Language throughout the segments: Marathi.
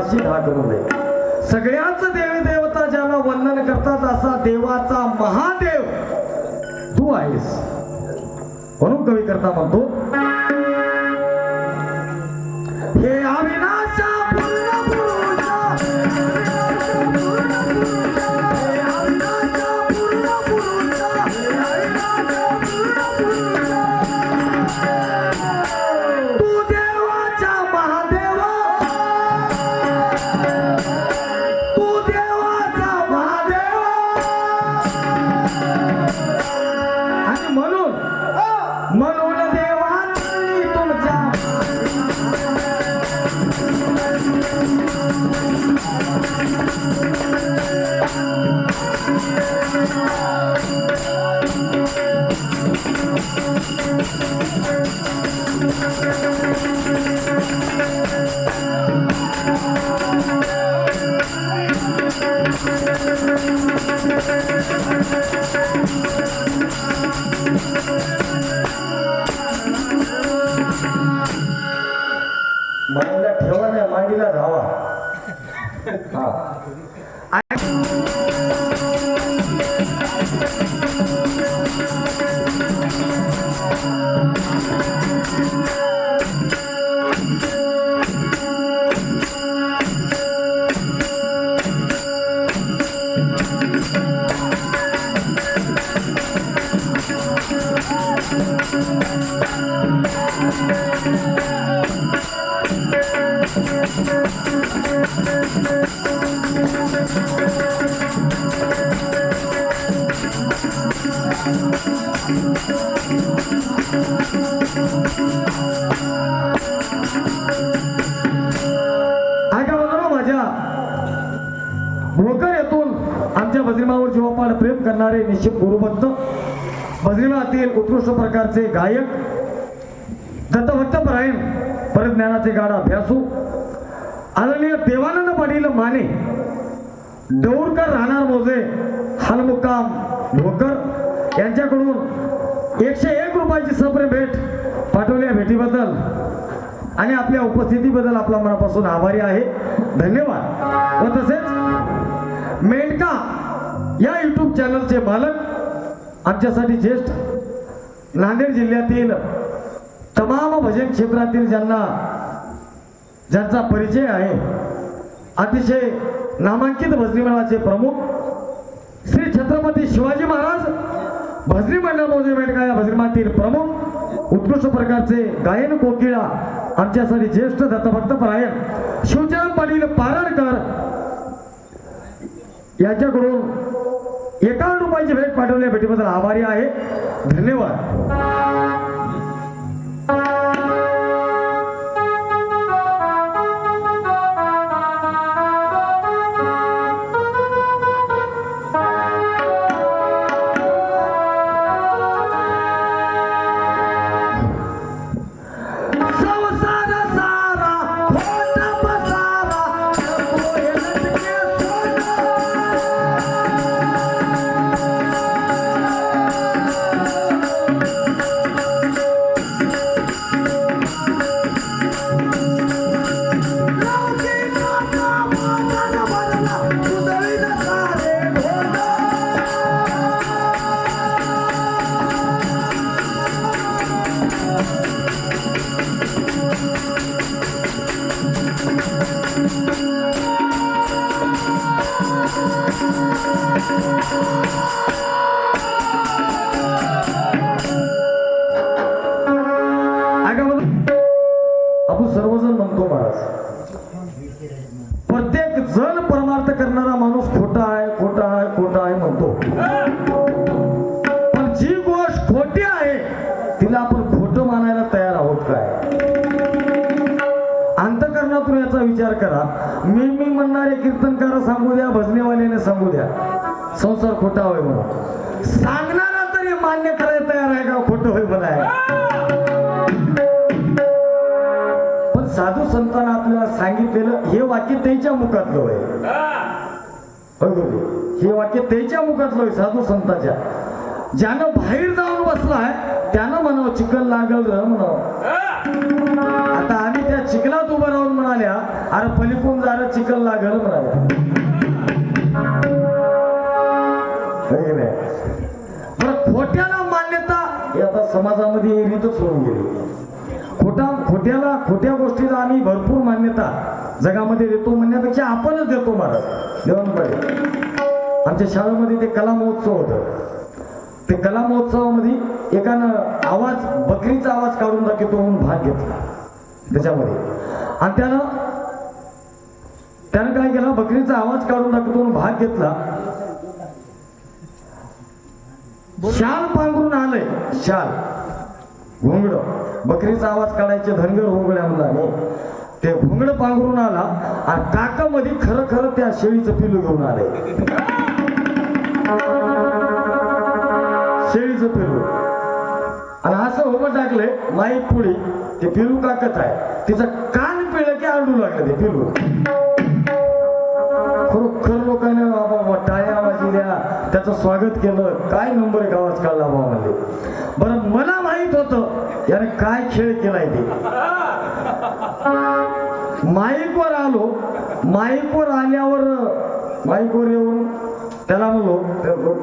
त्या काळाशी नये. सगळ्याच देवी देवता ज्याला वंदन करतात असा देवाचा महादेव तू आहेस. म्हणून कवी करता म्हणतो आमच्या बजरीमावर जीवापाड प्रेम करणारे निश्चित गुरुभक्त बजरीमातील उत्कृष्ट प्रकारचे गायक दत्तभक्त परायण परज्ञानाचे गाडा अभ्यासू आदरणीय देवानंद पाटील माने देऊरकर राहणार मोजे हालमुक्काम भोकर यांच्याकडून एकशे एक रुपयाची सप्रे भेट पाठवल्या भेटीबद्दल. आणि आपल्या उपस्थितीबद्दल आपला मनापासून आभारी आहे. धन्यवाद. व तसेच मेंढका या यूट्यूब चॅनलचे मालक आमच्यासाठी ज्येष्ठ नांदेड जिल्ह्यातील तमाम भजन क्षेत्रातील ज्यांना ज्यांचा परिचय आहे अतिशय नामांकित भजनी मंडळाचे प्रमुख श्री छत्रपती शिवाजी महाराज भजनी मंडळ मौजे या भजनीमातील प्रमुख उत्कृष्ट प्रकारचे गायन कोकिळा आमच्यासाठी ज्येष्ठ दत्तभक्त परायण शिवचरण पाटील पारणकर यांच्याकडून एका रुपयाची भेट पाठवल्या भेटीबद्दल आभारी आहे. धन्यवाद. प्रत्येक जण परमार्थ करणारा माणूस खोटा आहे खोटा आहे खोटा आहे म्हणतो. पण जी गोष्ट खोटी आहे तिला आपण खोट मानायला तयार आहोत काय? अंतकरणातून याचा विचार करा. मी मी म्हणणारे कीर्तनकार सांगू द्या भजनेवाल्याने सांगू द्या. संसार खोटा होय म्हणून. सांगणारा तरी मान्य करायला तयार आहे का? खोटं होय म्हणाय. पण साधू संतांना सांगितलेलं हे वाक्य त्याच्या मुखातलं गुरुजी. हे. वाक्य त्याच्या मुखातलं होय साधू संतांच्या. ज्यानं बाहेर जाऊन बसलाय त्यानं म्हणावं चिकन लागल र म्हणावं. आता आम्ही त्या चिखलात उभं राहून म्हणाल्या अरे पलीकडून जाणं चिखल लागल म्हणाल्या. है खोट्याला मान्यता ही आता समाजामध्ये रीतच होऊन गेली. खोटा खोट्याला खोट्या गोष्टीला आम्ही भरपूर मान्यता जगामध्ये देतो म्हणण्यापेक्षा आपणच देतो महाराज देवांकडे. आमच्या शाळेमध्ये ते कला महोत्सव होतं. ते कला महोत्सवामध्ये एकानं आवाज बकरीचा आवाज काढून दाखवतो म्हणून भाग घेतला. त्याच्यामध्ये. आणि त्यानं त्यानं काय केलं? बकरीचा आवाज काढून दाखवतो म्हणून भाग घेतला. शाल पांघरून आलंय. शाल. घोंगड. बकरीचा आवाज काढायचे धनगर घोंगड्या मुलाने. ते भुंगड पांघरून आला आणि काकामध्ये खरं खरं त्या शेळीचं पिलू घेऊन आले. शेळीचं पिलू आणि असं उभं टाकलंय माई पुढे ते पिलू काकत आहे. तिचं कान पिळलं की आरडू लागलं ते पिलू खरोखर लोकांनी बाबा बाबा टाळ्या आवाज दिल्या त्याचं स्वागत केलं. काय नंबर एक आवाज काढला बाबा म्हणले. बरं मला माहीत होतं याने काय खेळ केलाय ते? माईकवर आलो. माईकवर आल्यावर माईकवर येऊन त्याला म्हणलो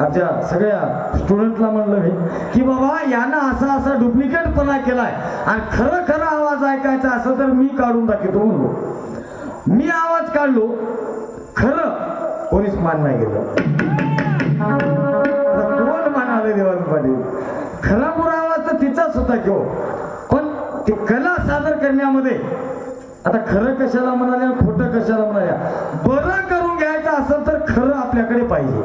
आमच्या सगळ्या स्टुडंटला म्हणलं मी की बाबा यानं असा असा डुप्लिकेटपणा केलाय. आणि खरं खरं आवाज ऐकायचा असं तर मी काढून दाखवतो म्हणलो. मी आवाज काढलो. खरं कोणीच मान नाही गेलं कोण म्हणाले देवान पाटील? खरं बुरा होता घेऊ पण ती कला सादर करण्यामध्ये आता खरं कशाला म्हणाल्या खोटं कशाला म्हणाल्या? बरं करून घ्यायचं असेल तर खरं आपल्याकडे पाहिजे.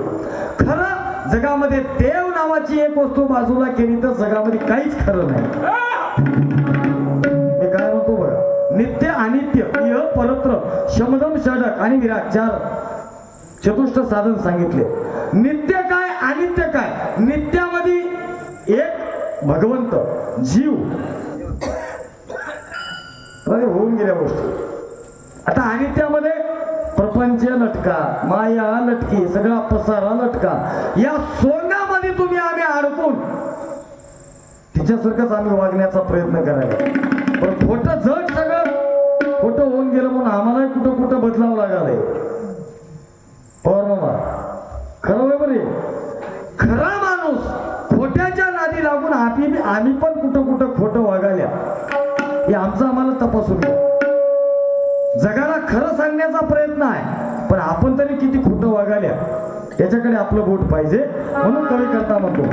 खरं जगामध्ये देव नावाची एक वस्तू बाजूला केली तर जगामध्ये काहीच खरं नाही. काय म्हणतो बघा नित्य अनित्य इह परत्र शमदम षडक आणि विराट चार चतुष्ट साधन सांगितले. नित्य काय अनित्य काय? नित्यामध्ये एक भगवंत जीव. होऊन गेल्या गोष्टी. आता अनित्यामध्ये प्रपंच लटका माया लटकी सगळा पसारा लटका. या सोंगामध्ये तुम्ही आम्ही अडकून तिच्यासारखंच आम्ही वागण्याचा प्रयत्न करायला. पण खोटं जग सगळं खोटं होऊन गेलं म्हणून आम्हालाही कुठं कुठं बदलावं लागालंय. पवार मामा खरं होय बरे खरा माणूस खोट्याच्या नादी लागून आम्ही पण कुठं कुठं खोटं वागायला. हे आमचं आम्हाला तपासून घ्या. जगाला खरं सांगण्याचा प्रयत्न आहे पण आपण तरी किती खोटं वागायला. याच्याकडे आपलं बोट पाहिजे म्हणून कवी करता म्हणतो.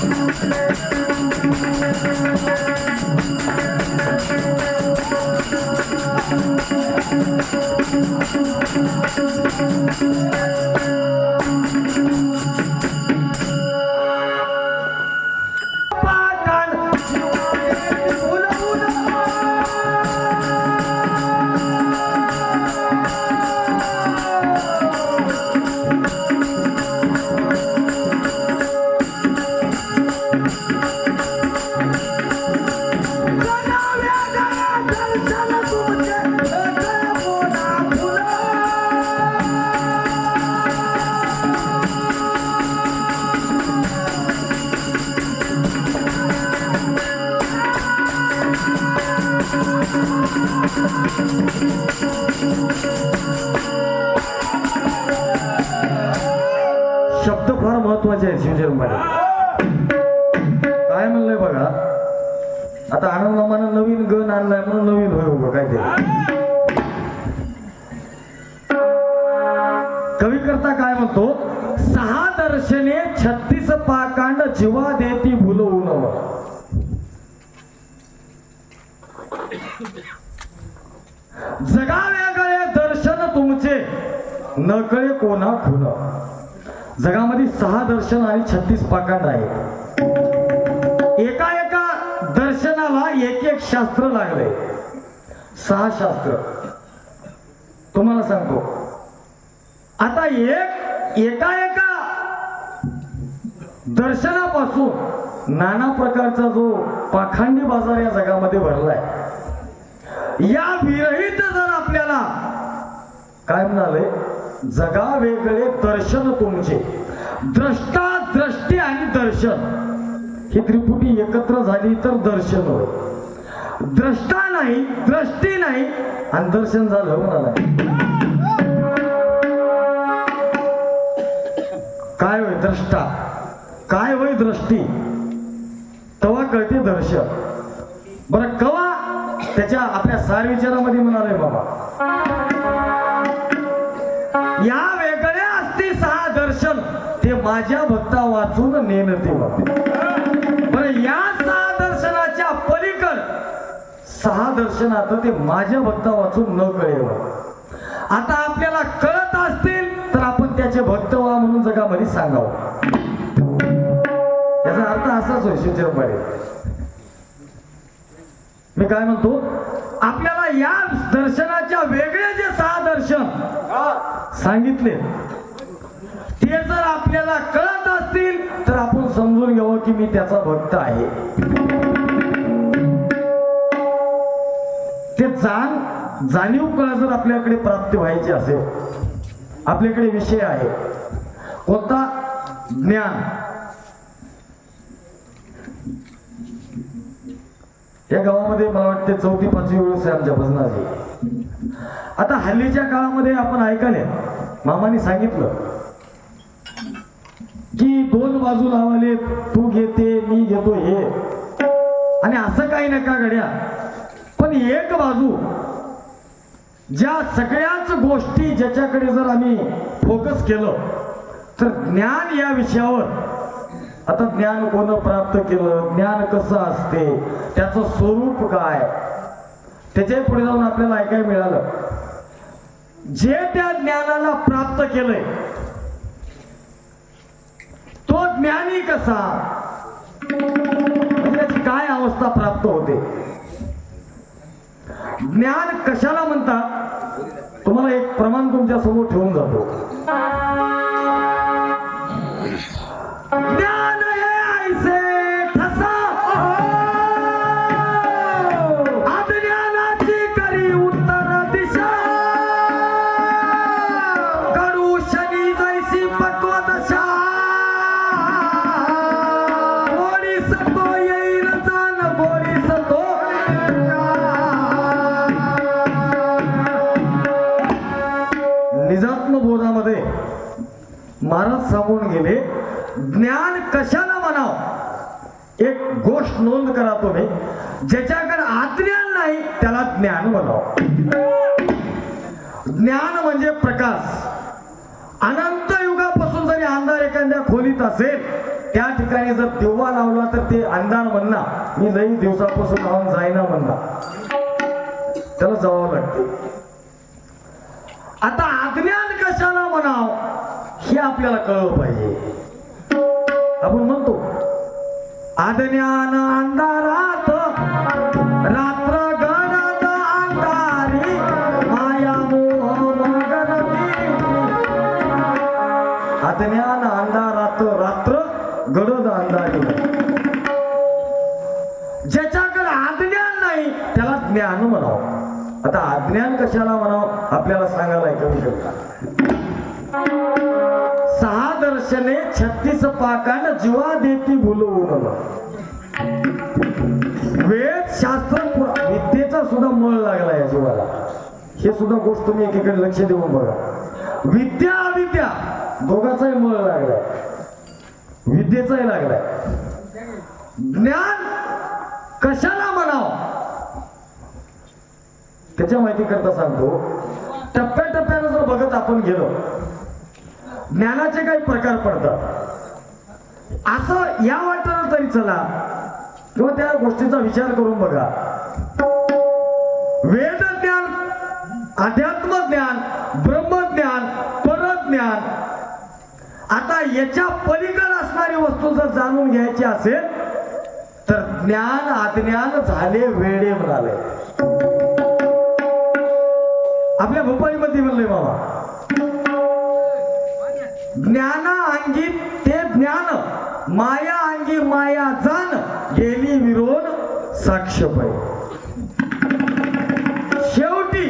Thank you. शब्द फार महत्त्वाचे आहेत शिवजन्माला काय म्हणलंय बघा? आता आनंद नवीन गण आणलाय म्हणून नवीन होय उभं काय ते? कवी करता काय म्हणतो? सहा दर्शने छत्तीस पाकांड जीवा देती भुलवू नव. जगा वेगळे दर्शन तुमचे. नकळे कोणा खुन जगामध्ये सहा दर्शन आणि छत्तीस पाकांड आहेत. एका एका दर्शनाला एक एक शास्त्र लागले. सहा शास्त्र. तुम्हाला सांगतो. आता एक एका एका दर्शनापासून नाना प्रकारचा जो पाखांडी बाजार या जगामध्ये भरलाय. या विरहित जर आपल्याला. काय म्हणाले? जगा वेगळे दर्शन तुमचे. द्रष्टा दृष्टी आणि दर्शन. ही त्रिपुटी एकत्र झाली तर दर्शन होय. द्रष्टा नाही दृष्टी नाही आणि दर्शन झालं हो म्हणाला. काय होय द्रष्टा? काय होय दृष्टी तवा कळते दर्शन. बरं कवा त्याच्या आपल्या सार विचारामध्ये म्हणाले बाबा. या वेगळ्या असते सहा दर्शन ते माझ्या भक्ता वाचून नेनते बाबा. बरं या सहा दर्शनाच्या पलीकड सहा दर्शनात ते माझ्या भक्ता वाचून न कळेव आता आपल्याला कळत असतील तर आपण त्याचे भक्त व्हा म्हणून जगामध्ये सांगावं. याचा अर्थ असाच होय शिवचरपाडे मी काय म्हणतो? आपल्याला या दर्शनाच्या वेगळे जे सहा दर्शन सांगितले ते जर आपल्याला कळत असतील तर आपण समजून घ्यावं की मी त्याचा भक्त आहे. ते जाण जाणीव कळा जर आपल्याकडे प्राप्ती व्हायची असेल आपल्याकडे विषय आहे. कोणता? ज्ञान. या गावामध्ये मला वाटते चौथी पाचवी वेळेस आहे आमच्या भजनाची. आता हल्लीच्या काळामध्ये आपण ऐकाले मामाने सांगितलं की दोन बाजू लावाले तू घेते मी घेतो हे. आणि असं काही नका घड्या. पण एक बाजू ज्या सगळ्याच गोष्टी ज्याच्याकडे जर आम्ही फोकस केलं तर ज्ञान या विषयावर आता ज्ञान कोण प्राप्त केलं? ज्ञान कसं असते? त्याचं स्वरूप काय? त्याच्या पुढे जाऊन आपल्याला ऐकायला मिळालं. जे त्या ज्ञानाला प्राप्त केलंय तो ज्ञानी कसा? त्याची काय अवस्था प्राप्त होते? ज्ञान कशाला म्हणतात? तुम्हाला एक प्रमाण तुमच्यासमोर ठेवून जातो. ज्ञान करा तुम्ही. ज्याच्याकडे अज्ञान नाही त्याला ज्ञान बनव ज्ञान म्हणजे प्रकाश. अनंत युगापासून जरी अंधार एखाद्या खोलीत असेल त्या ठिकाणी जर दिवा लावला तर ते अंधार म्हणणार. मी लई दिवसापासून राहून जाईना म्हणणार. त्याला जावं लागते. आता अज्ञान कशाला म्हणाव हे आपल्याला कळलं पाहिजे. आपण म्हणतो अज्ञान अंधारात रात्र गडद अंधारी माया मोह मगरती अज्ञान अंधारात रात्र गडद अंधारी. ज्याच्याकडे अज्ञान नाही त्याला ज्ञान म्हणावं. आता अज्ञान कशाला म्हणावं? आपल्याला सांगायला ऐकू शकता दर्शने छत्तीस पाकान जीवा देती भुलवून वेद शास्त्र विद्येचा सुद्धा मळ लागला या जीवाला. हे सुद्धा गोष्ट तुम्ही एकीकडे लक्ष देऊन बघा. विद्या अविद्या दोघाचाही मळ लागलाय. विद्येचाही लागलाय. ज्ञान कशाला म्हणावं? त्याच्या माहिती करता सांगतो. टप्प्याटप्प्यानं जर बघत आपण गेलो ज्ञानाचे काही प्रकार पडतात. असं या वाटलं तरी चला. किंवा त्या गोष्टीचा विचार करून बघा. वेद ज्ञान अध्यात्म ज्ञान ब्रह्मज्ञान परज्ञान. आता याच्या पलीकडे असणारी वस्तू जर जाणून घ्यायची असेल तर ज्ञान अज्ञान झाले वेडे म्हणाले. आपल्या भोपाळीमध्ये म्हणलंय मामा ज्ञाना अंगी ते ज्ञान माया अंगी माया जाण गेली विरोध साक्षपय शेवटी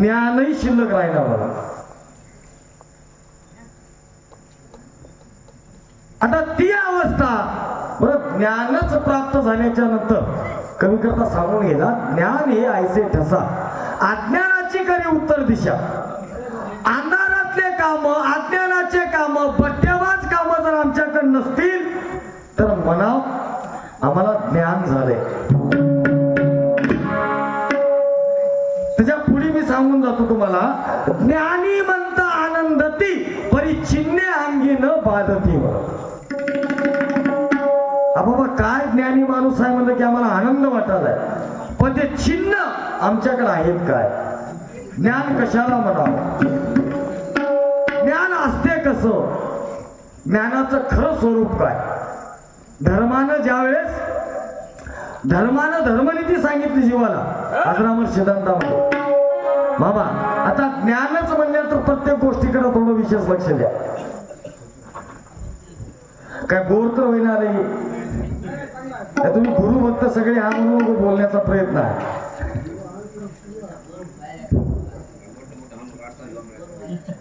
ज्ञानही शिल्लक राहिला मला आता ती अवस्था बरं ज्ञानच प्राप्त झाल्याच्यानंतर कमी करता सांगून गेला ज्ञान हे आयसे ठसा. अज्ञानाची करी उत्तर दिशा. अंधारातले काम अज्ञानाचे नसतील तर म्हणा आम्हाला ज्ञान झाले त्याच्या पुढे मी सांगून जातो तुम्हाला ज्ञानी म्हणता आनंदती परिचिन्ने अंगी न बाधती बाबा काय ज्ञानी माणूस आहे म्हणलं की आम्हाला आनंद वाटायलाय. पण ते चिन्ह आमच्याकडे आहेत काय? ज्ञान कशाला म्हणावं? ज्ञान असते कसं? ज्ञानाचं खरं स्वरूप काय? धर्मानं ज्यावेळेस धर्मानं धर्मनीती सांगितली जीवाला आजरामर सिद्धांतामध्ये बाबा आता ज्ञानच म्हणलं तर प्रत्येक गोष्टीकडे थोडं विशेष लक्ष द्या. काय बोर तर होईना आले काय तुम्ही गुरु भक्त सगळे हा म्हणून बोलण्याचा प्रयत्न आहे.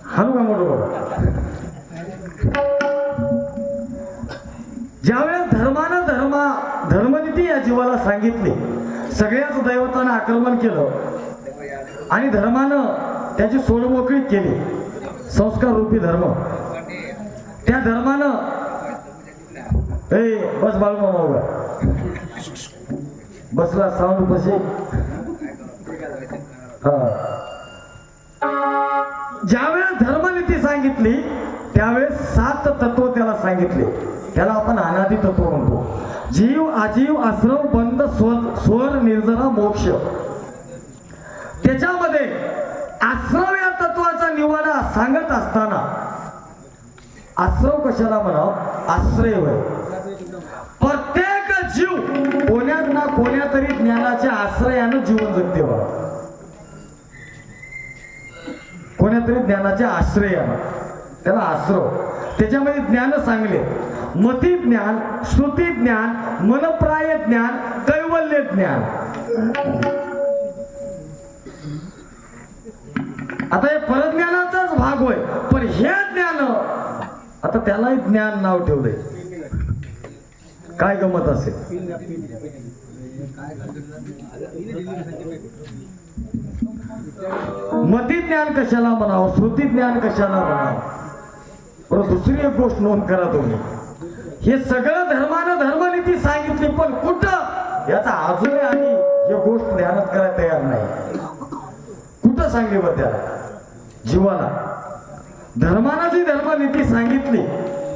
हाणू मोठं बघा धर्मनीती या जीवाला सांगितली. सगळ्याच दैवतानं आक्रमण केलं. आणि धर्मानं त्याची सोडमोकळी केली. संस्कार रूपी धर्म. त्या धर्मानं ए बस बाळू बसला साऊंड बसे. हा. ज्यावेळेस धर्मनीती सांगितली त्यावेळेस सात तत्व त्याला सांगितले. त्याला आपण अनादी तत्व म्हणतो. जीव आजीव आश्रम बंद स्वर स्वर निर्जरा मोक्ष. त्याच्यामध्ये आश्रम या तत्वाचा निवाडा सांगत असताना आश्रम कशाला म्हणा आश्रय होय. प्रत्येक जीव कोण्यात ना कोण्यातरी ज्ञानाच्या आश्रयानं जीवन जगते कोण्यातरी ज्ञानाच्या आश्रयानं. त्याला आश्रव त्याच्यामध्ये ज्ञान सांगले. मती ज्ञान श्रुती ज्ञान मनप्राय ज्ञान कैवल्य ज्ञान. आता हे परज्ञानाचाच भाग होय पण हे ज्ञान आता त्यालाही ज्ञान नाव ठेवलंय. काय गमत असेल? मती ज्ञान कशाला म्हणावं? श्रुती ज्ञान कशाला म्हणावं? पण दुसरी एक गोष्ट नोंद करा तुम्ही. हे सगळं धर्मानं धर्मनीती सांगितली पण कुठं? याचा अजूनही आम्ही ही गोष्ट ध्यानात करायला तयार नाही. कुठं सांगली बरं त्याला? जीवाला. धर्मानं जी धर्मनीती सांगितली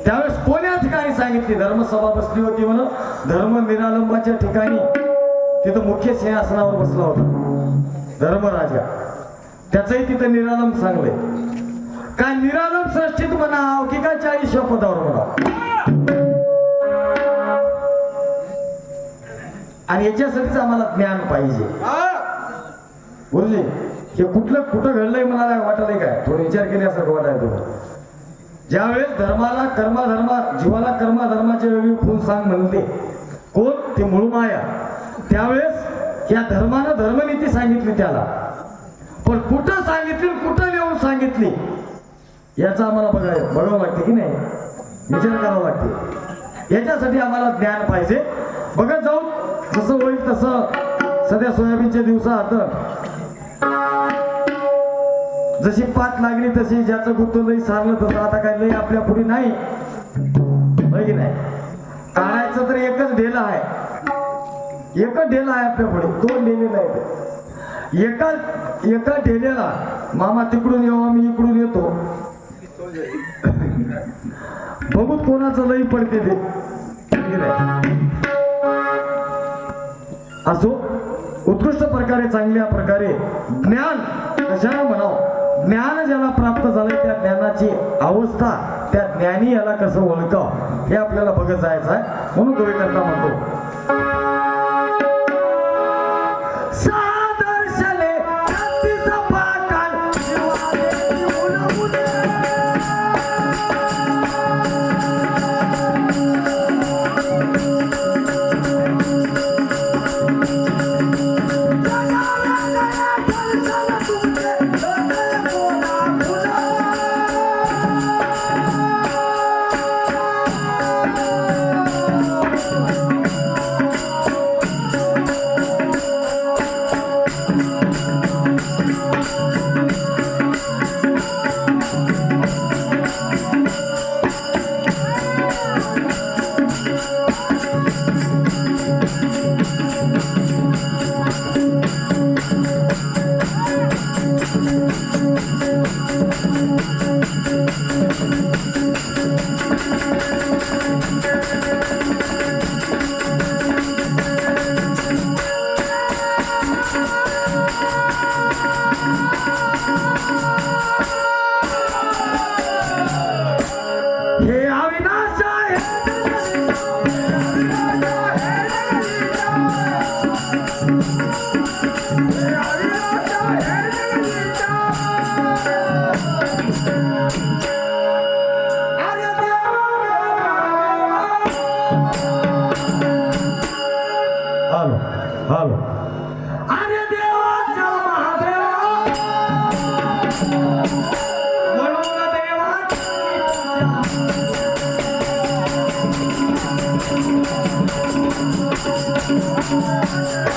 त्यावेळेस कोण्या ठिकाणी सांगितली? धर्मसभा बसली होती म्हणून. धर्म निरालंबाच्या ठिकाणी. तिथं मुख्य सिंहासनावर बसला होता. धर्मराजा. त्याचंही तिथं निरालंब सांगलंय. काय निरालंब सृष्टीत म्हणाव की काय चाळीसच्या पदावर म्हणाव? आणि याच्यासाठीच आम्हाला ज्ञान पाहिजे. गुरुजी हे कुठलं कुठं घडलंय म्हणाला वाटलंय काय? थोडं विचार केल्यासारखं वाटाय तुम्ही ज्यावेळेस धर्माला कर्मा धर्मा जीवाला कर्मा धर्माची वेगळी खून सांग म्हणते कोण? ते मूळ माया. त्यावेळेस या धर्मानं धर्मनीती सांगितली त्याला. पण कुठं सांगितली कुठं लिहून सांगितली? याचा आम्हाला बघाय बघावं लागते की नाही? विचार करावा लागते याच्यासाठी आम्हाला ज्ञान पाहिजे. बघत जाऊ जसं होईल तसं सध्या सोयाबीनच्या दिवसात जशी पात लागली तशी ज्याचं गुंतवलंही सारलं तसं आता काय लई आपल्या पुढे नाही. की नाही? काढायचं तर एकच ढेल आहे. एकच ढेल आहे आपल्या पुढे. दोन ढेलेला आहे एका एका ढेलेला मामा तिकडून येऊ आम्ही इकडून येतो. बघू कोणाचं लई पडते ते. असो उत्कृष्ट प्रकारे चांगल्या प्रकारे ज्ञान कशाला म्हणावं? ज्ञान ज्याला प्राप्त झालंय त्या ज्ञानाची अवस्था त्या ज्ञानी याला कसं ओळखाव? हे आपल्याला बघत जायचं आहे. म्हणून कवी करता म्हणतो Thank you.